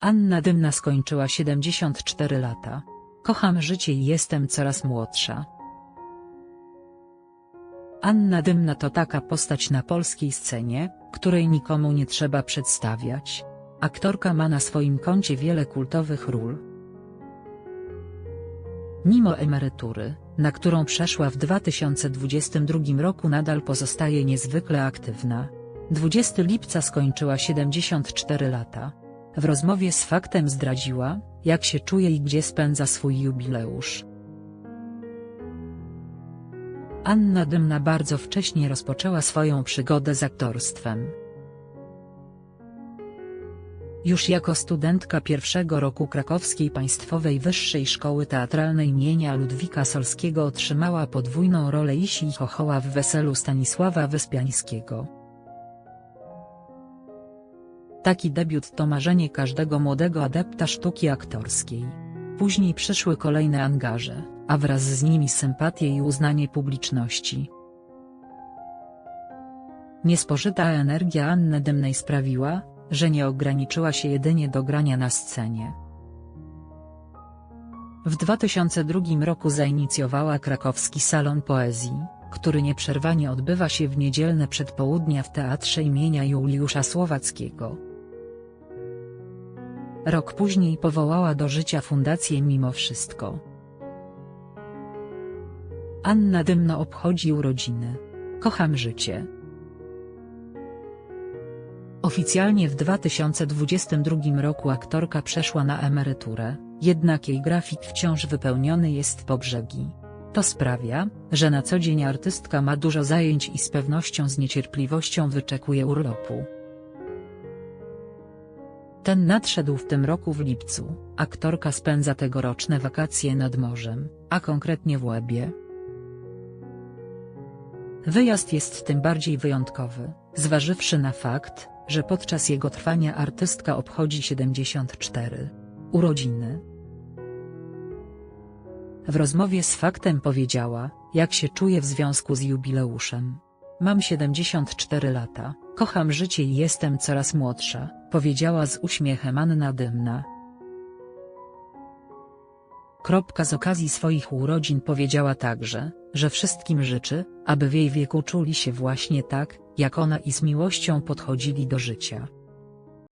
Anna Dymna skończyła 74 lata. Kocham życie i jestem coraz młodsza. Anna Dymna to taka postać na polskiej scenie, której nikomu nie trzeba przedstawiać. Aktorka ma na swoim koncie wiele kultowych ról. Mimo emerytury, na którą przeszła w 2022 roku nadal pozostaje niezwykle aktywna. 20 lipca skończyła 74 lata. W rozmowie z Faktem zdradziła, jak się czuje i gdzie spędza swój jubileusz. Anna Dymna bardzo wcześnie rozpoczęła swoją przygodę z aktorstwem. Już jako studentka pierwszego roku Krakowskiej Państwowej Wyższej Szkoły Teatralnej imienia Ludwika Solskiego otrzymała podwójną rolę Isi i Chochoła w Weselu Stanisława Wyspiańskiego. Taki debiut to marzenie każdego młodego adepta sztuki aktorskiej. Później przyszły kolejne angaże, a wraz z nimi sympatie i uznanie publiczności. Niespożyta energia Anny Dymnej sprawiła, że nie ograniczyła się jedynie do grania na scenie. W 2002 roku zainicjowała krakowski Salon Poezji, który nieprzerwanie odbywa się w niedzielne przedpołudnia w Teatrze imienia Juliusza Słowackiego. Rok później powołała do życia Fundację Mimo Wszystko. Anna Dymno obchodzi urodziny. Kocham życie. Oficjalnie w 2022 roku aktorka przeszła na emeryturę, jednak jej grafik wciąż wypełniony jest po brzegi. To sprawia, że na co dzień artystka ma dużo zajęć i z pewnością z niecierpliwością wyczekuje urlopu. Ten nadszedł w tym roku w lipcu, aktorka spędza tegoroczne wakacje nad morzem, a konkretnie w Łebie. Wyjazd jest tym bardziej wyjątkowy, zważywszy na fakt, że podczas jego trwania artystka obchodzi 74 urodziny. W rozmowie z faktem powiedziała, jak się czuje w związku z jubileuszem. Mam 74 lata, kocham życie i jestem coraz młodsza, powiedziała z uśmiechem Anna Dymna. Kropka z okazji swoich urodzin powiedziała także, że wszystkim życzy, aby w jej wieku czuli się właśnie tak, jak ona i z miłością podchodzili do życia.